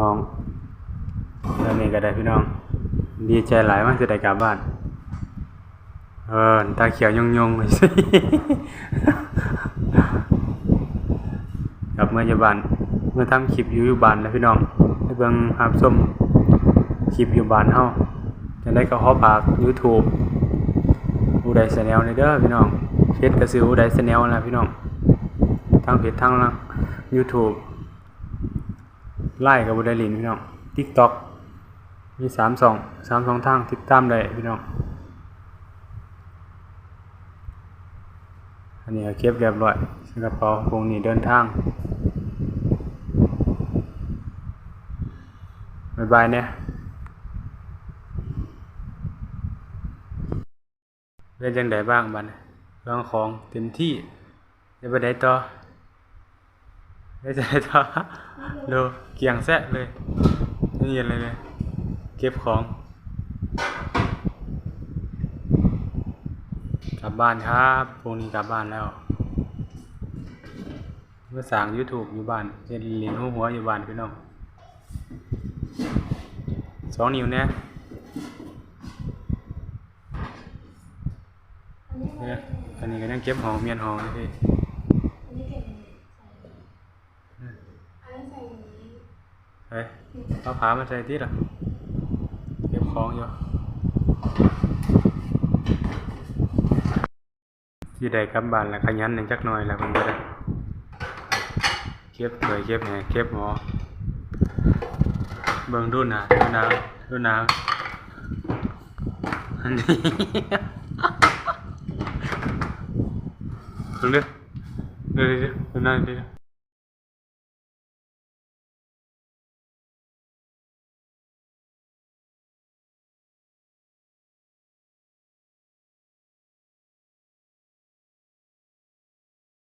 ห้องแล้วนี่ก็ได้พี่น้อง ดีใจหลายมากจะได้กลับบ้าน เออตาเขียวยงยงเลยสิกลับเมื่ออยู่บ้านเมื่อทำคลิปอยู่อยู่บ้านนะพี่น้องให้เบิ่งภาพส้มคลิปอยู่บ้านเฮาจะได้ก็ขอฝาก YouTube อูไดชาแนลในเด้อพี่น้องเฟซก็ซื้ออูไดชาแนลนะพี่น้องทางเพจทางล่าง YouTube ไล่กับอูไดลินพี่น้อง TikTok มีสามสองสามสองทางติดตามได้พี่น้องอันนี้เก็บเรียบร้อยสกระเป๋าพวกนี้เดินทางบายบายเนี่ยเป็นจังไดบ้างบัดนี้เรื่องของเต็มที่จะไปได้ต่อ ได้ใจต่อดูเกียงแซะเลยนี่เย็นเลยเลย เก็บของ กลับบ้านครับพรุ่งนี้กลับบ้านแล้วเมื่อสั่ง YouTube อยู่บ้านเฮ็ดลินหัวหัวอยู่บ้านพี่น้องสองนิ้วเนี่ยเนี่ยอันนี้ก็ยังเก็บหอมเมียนหอมนะพี่ อันนี้เก็บยังไงใส่อันนี้ใส่อย่างนี้ เฮ้ยเอาผามาใส่ที่หรอเก็บของอยู่ที่ใดกลับบ้านแล้วขยันหนึ่งจัก